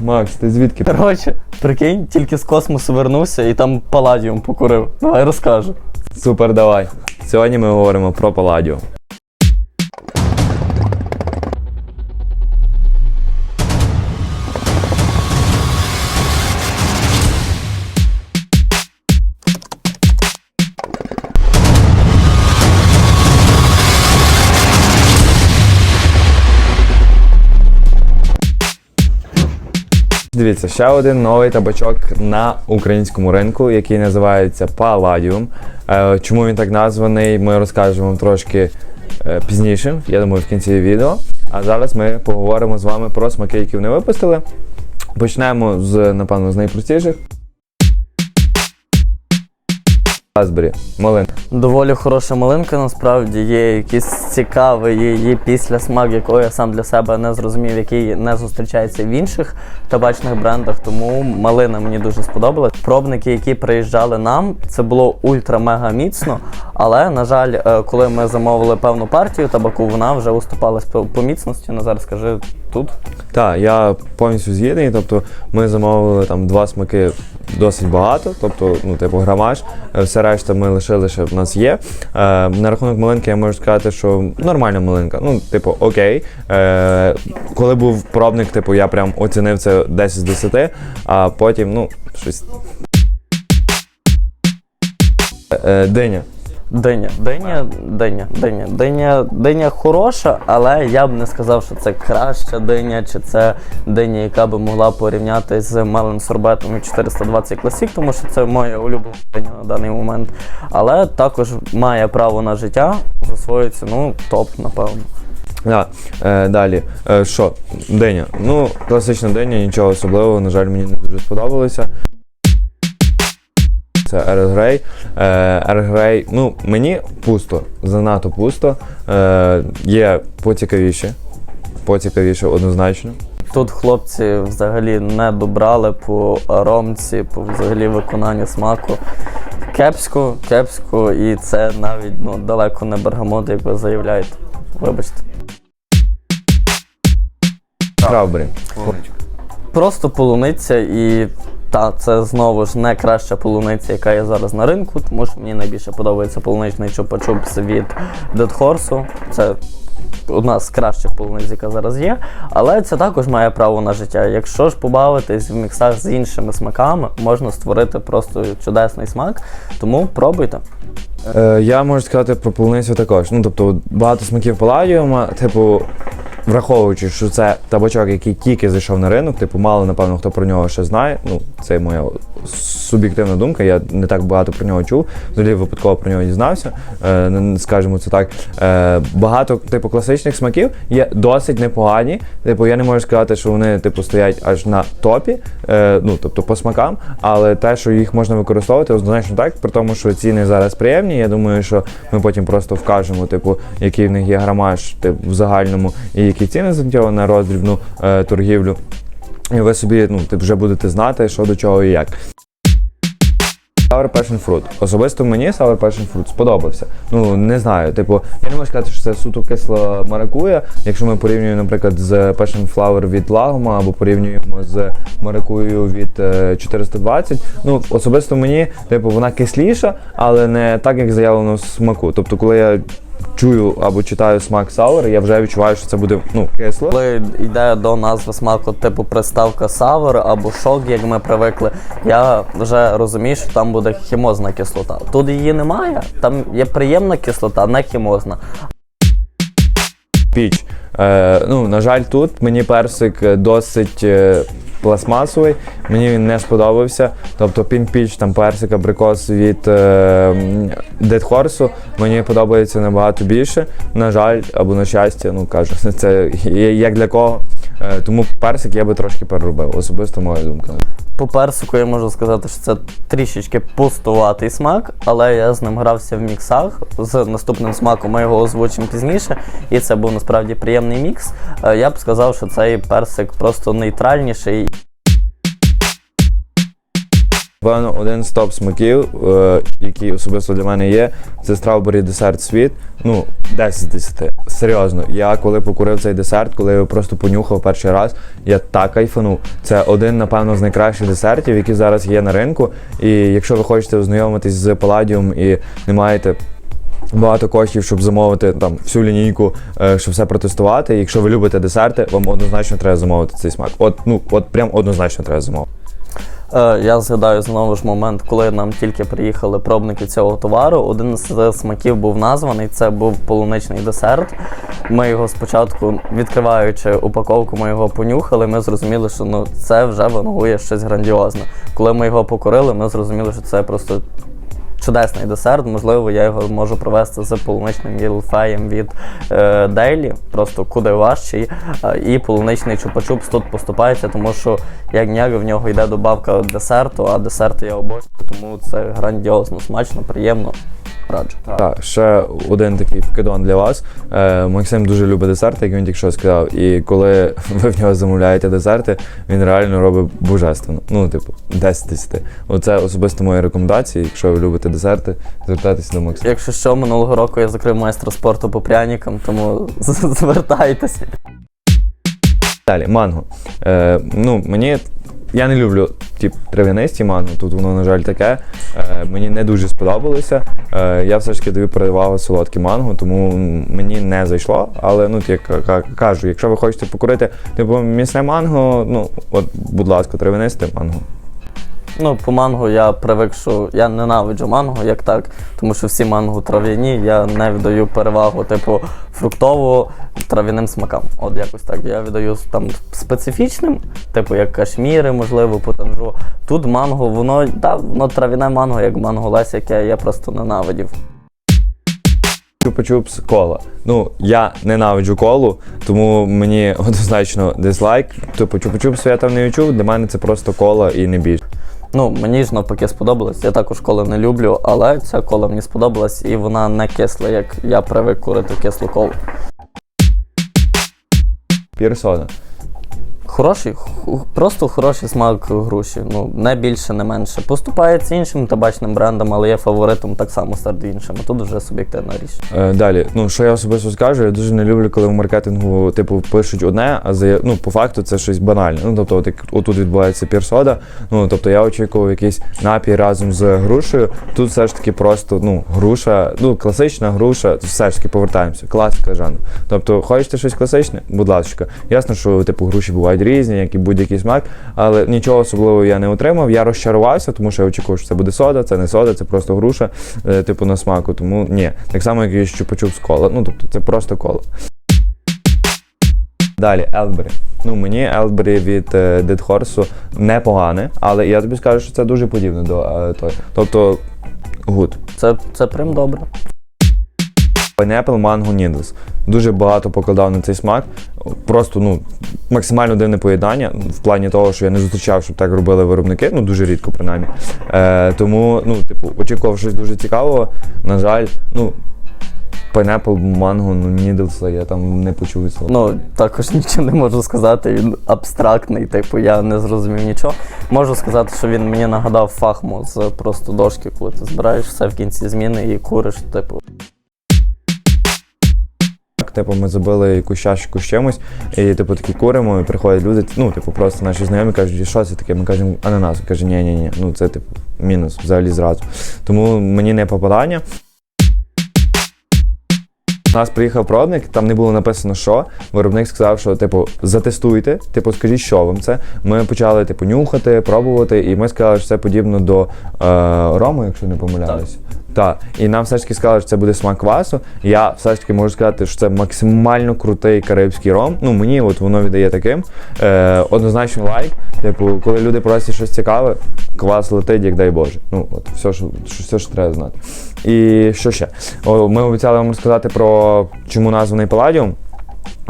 Макс, ти звідки? Коротше, прикинь, тільки з космосу вернувся і там паладіум покурив. Давай розкажу. Супер, давай. Сьогодні ми говоримо про Паладіо. Дивіться, ще один новий табачок на українському ринку, який називається Palladium. Е, Чому він так названий, ми розкажемо вам трошки е, пізніше, я думаю, в кінці відео. А зараз ми поговоримо з вами про смаки, які вони випустили. Почнемо з, напевно, з найпростіших. Raspberry, малин. Доволі хороша малинка, насправді є якийсь цікавий її післясмак, якого я сам для себе не зрозумів, який не зустрічається в інших табачних брендах. Тому малина мені дуже сподобалась. Пробники, які приїжджали нам, це було ультра-мега міцно. Але, на жаль, е, коли ми замовили певну партію табаку, вона вже уступалась по, по міцності. Назар, скажи тут. Так, я повністю згідний. Тобто ми замовили там два смаки досить багато, тобто, ну, типу, грамаж. Е, Все решта ми лишили, що в нас є. Е, на рахунок малинки я можу сказати, що нормальна малинка. Ну, типу, окей. Е, коли був пробник, типу, я прям оцінив це 10 з 10, а потім, ну, щось. Е, е, диня. Диня, диня, диня, диня, диня, диня хороша, але я б не сказав, що це краща диня, чи це диня, яка би могла порівняти з мелен сорбетом і 420 Classic, тому що це моя улюблена диня на даний момент. Але також має право на життя за свою ціну топ, напевно. Да. Е, далі. Е, що? Диня. Ну, класична диня, нічого особливого, на жаль, мені не дуже сподобалося. Це Earl Grey. Е, Earl Grey, ну, мені пусто, занадто пусто. Е, є поцікавіше. Поцікавіше однозначно. Тут хлопці взагалі не добрали по аромці, по взагалі виконанню смаку. Кепсько, кепсько, і це навіть ну, далеко не бергамот, як ви заявляєте. Вибачте. Краббері. Просто полуниця і та це знову ж не краща полуниця, яка є зараз на ринку, тому що мені найбільше подобається полуничний чупа-чупс від Dead Horse. Це одна з кращих полуниць, яка зараз є. Але це також має право на життя. Якщо ж побавитись в міксах з іншими смаками, можна створити просто чудесний смак. Тому пробуйте. Е, я можу сказати про полуницю також. Ну, тобто, багато смаків паладіума, типу, враховуючи, що це табачок, який тільки зайшов на ринок, типу, мало, напевно, хто про нього ще знає. Ну, це моя суб'єктивна думка. Я не так багато про нього чув. Взагалі випадково про нього дізнався. Е, скажімо це так. Е, багато, типу, класичних смаків є досить непогані. Типу, я не можу сказати, що вони, типу, стоять аж на топі, е, ну, тобто по смакам, але те, що їх можна використовувати, однозначно так, при тому, що ціни зараз приємні. Я думаю, що ми потім просто вкажемо, типу, який в них є грамаж типу, в загальному і які ціни за нього на роздрібну торгівлю. І ви собі ну, типу, вже будете знати, що до чого і як. Sour Passion Fruit. Особисто мені Sour Passion Fruit сподобався. Ну, не знаю, типу, я не можу сказати, що це суто кисла маракуя. Якщо ми порівнюємо, наприклад, з Passion Flower від Лагома або порівнюємо з маракуєю від е, 420. Ну, особисто мені, типу, вона кисліша, але не так, як заявлено в смаку. Тобто, коли я чую або читаю смак Sour, я вже відчуваю, що це буде ну, кисло. Коли йде до назви смаку, типу приставка савер або шок, як ми привикли, я вже розумію, що там буде хімозна кислота. Тут її немає, там є приємна кислота, не хімозна. піч. Е, ну, на жаль, тут мені персик е, досить е, пластмасовий, мені він не сподобався. Тобто пін-піч, там персик, абрикос від Dead Horse мені подобається набагато більше. На жаль, або на щастя, ну кажу, це як для кого. Е, тому персик я би трошки переробив, особисто моя думка. По персику я можу сказати, що це трішечки пустуватий смак, але я з ним грався в міксах. З наступним смаком ми його озвучимо пізніше, і це був насправді приємний мікс. Е, Я б сказав, що цей персик просто нейтральніший. Напевно, один з топ смаків, е, який особисто для мене є, це Strawberry десерт світ. Ну, 10 з 10. Серйозно, я коли покурив цей десерт, коли його просто понюхав перший раз, я так кайфанув. Це один, напевно, з найкращих десертів, які зараз є на ринку. І якщо ви хочете ознайомитись з Palladium і не маєте багато коштів, щоб замовити там всю лінійку, е, щоб все протестувати. Якщо ви любите десерти, вам однозначно треба замовити цей смак. От, ну, от прям однозначно треба замовити. Е, Я згадаю знову ж момент, коли нам тільки приїхали пробники цього товару. Один з смаків був названий. Це був полуничний десерт. Ми його спочатку, відкриваючи упаковку, ми його понюхали. Ми зрозуміли, що ну це вже вангує щось грандіозне. Коли ми його покорили, ми зрозуміли, що це просто. Чудесний десерт, можливо, я його можу провести з полуничним єлфеєм від е, Дейлі, просто куди важчий. Е, і полуничний чупа-чупс тут поступається, тому що як ніяк в нього йде добавка десерту, а десерт я обожнюю, тому це грандіозно, смачно, приємно. Раджу. Так, ще один такий вкидон для вас. Е, Максим дуже любить десерти, як він тільки що сказав. І коли ви в нього замовляєте десерти, він реально робить божественно. Ну, типу, 10 з 10. Оце особисто мої рекомендації. Якщо ви любите десерти, звертайтеся до Максима. Якщо що, минулого року я закрив майстра спорту по пряникам, тому звертайтеся. Далі, манго. Е, ну, мені. Я не люблю тип трав'янисті манго, тут воно, на жаль, таке. Е, мені не дуже сподобалося. Е, я все ж таки даю перевагу солодкі манго, тому мені не зайшло. Але ну, як кажу, якщо ви хочете покурити типу місне манго, ну от, будь ласка, трав'янисте манго. Ну, по манго я привик, що я ненавиджу манго, як так, тому що всі манго трав'яні, я не віддаю перевагу, типу, фруктово трав'яним смакам. От якось так. Я віддаю там специфічним, типу як кашміри, можливо, потанжу. Тут манго, воно, да, воно трав'яне манго, як манго Лесь, яке я просто ненавидів. Чупа-чупс кола. Ну, я ненавиджу колу, тому мені однозначно дизлайк. Типу, чупа-чупс я там не відчув, для мене це просто кола і не більше. Ну, мені ж навпаки сподобалось. Я також коли не люблю, але ця кола мені сподобалась і вона не кисла, як я привик курити кислу колу. Пірсона. Хороший, просто хороший смак груші. Ну, не більше, не менше. Поступається іншим табачним брендам, але є фаворитом так само серед іншими. Тут вже суб'єктивна річ. Е, далі, ну що я особисто скажу, я дуже не люблю, коли в маркетингу типу пишуть одне, а за ну по факту це щось банальне. Ну тобто, от отут відбувається пірсода. Ну тобто я очікував якийсь напій разом з грушею. Тут все ж таки просто ну груша, ну класична груша. Все ж таки повертаємося. Класика жанру. Тобто, хочете щось класичне? Будь ласка. Ясно, що типу груші бувають різні, як і будь-який смак, але нічого особливого я не отримав. Я розчарувався, тому що я очікував, що це буде сода, це не сода, це просто груша, е, типу на смаку. Тому ні. Так само, як і чупа-чуп з кола. Ну тобто це просто коло. Далі, Елбері. Ну, мені Елбері від е, Dead Horse непогане, але я тобі скажу, що це дуже подібне до е, той. Тобто, гуд. Це, це прям добре. Pineapple Mango Needles. Дуже багато покладав на цей смак. Просто ну, максимально дивне поєднання в плані того, що я не зустрічав, щоб так робили виробники, ну дуже рідко принаймні. Е, тому, ну, типу, очікував щось дуже цікавого. На жаль, ну, Pineapple Mango ну, Needles я там не почув слова. Ну, також нічого не можу сказати. Він абстрактний, типу, я не зрозумів нічого. Можу сказати, що він мені нагадав фахму з просто дошки, коли ти збираєш все в кінці зміни і куриш, типу. Типу, ми забили якусь чашку з чимось, і типу такі куримо, і приходять люди, ну, типу, просто наші знайомі кажуть, що це таке? Ми кажемо, ананас. Каже, ні, ні, ні. Ну це типу мінус взагалі зразу. Тому мені не попадання. У нас приїхав пробник, там не було написано, що. Виробник сказав, що типу затестуйте, типу, скажіть, що вам це. Ми почали типу нюхати, пробувати, і ми сказали, що це подібно до е, рому, якщо не помиляюсь. Так. І нам все ж таки сказали, що це буде смак квасу. Я все ж таки можу сказати, що це максимально крутий карибський ром. Ну мені от воно віддає таким. Е, однозначно лайк. Типу, коли люди просять щось цікаве, квас летить, як дай Боже. Ну от все, що, все, що треба знати. І що ще? Ми обіцяли вам розказати про чому названий Паладіум.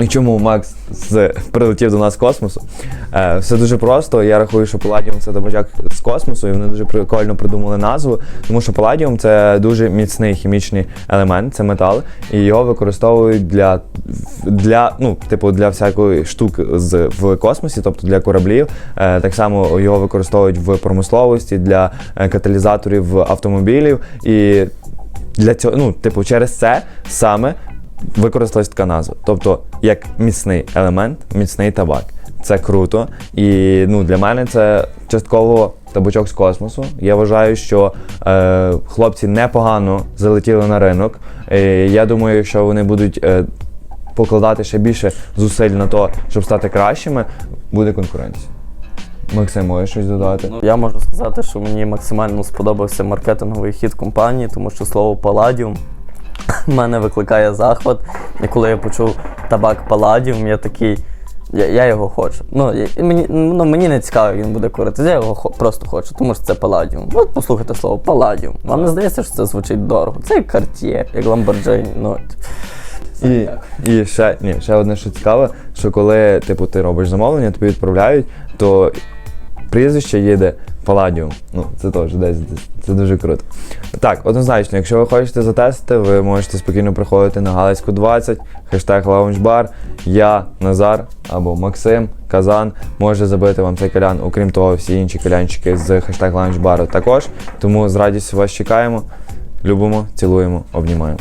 І чому Макс з, прилетів до нас з космосу? Е, все дуже просто. Я рахую, що Паладіум це табачок з космосу, і вони дуже прикольно придумали назву, тому що Паладіум це дуже міцний хімічний елемент, це метал, і його використовують для, для, ну, типу, для всякої штук з, в космосі, тобто для кораблів. Е, так само його використовують в промисловості, для е, каталізаторів автомобілів. І для цього, ну, типу, через це саме використалась така назва. Тобто, як міцний елемент, міцний табак. Це круто. І ну, для мене це частково табачок з космосу. Я вважаю, що е, хлопці непогано залетіли на ринок. Е, я думаю, якщо вони будуть е, покладати ще більше зусиль на то, щоб стати кращими, буде конкуренція. Максим, можеш щось додати? Ну, я можу сказати, що мені максимально сподобався маркетинговий хід компанії, тому що слово Паладіум мене викликає захват. І коли я почув табак Паладіум, я такий. Я, я його хочу. Ну, я- мені, ну, мені не цікаво, він буде курити. Я його хо- просто хочу, тому що це Паладіум. От послухайте слово Паладіум. Вам не здається, що це звучить дорого. Це як Cartier, як Lamborghini. Ну, І, і ще, ні, ще одне, що цікаве, що коли типу, ти робиш замовлення, тобі відправляють, то прізвище їде Паладіум. Ну, це теж десь. Це дуже круто. Так, однозначно, якщо ви хочете затестити, ви можете спокійно приходити на Галицьку 20, хештег лаунжбар. Я, Назар або Максим, Казан може забити вам цей калян. Окрім того, всі інші калянчики з хештег лаунжбару також. Тому з радістю вас чекаємо. Любимо, цілуємо, обнімаємо.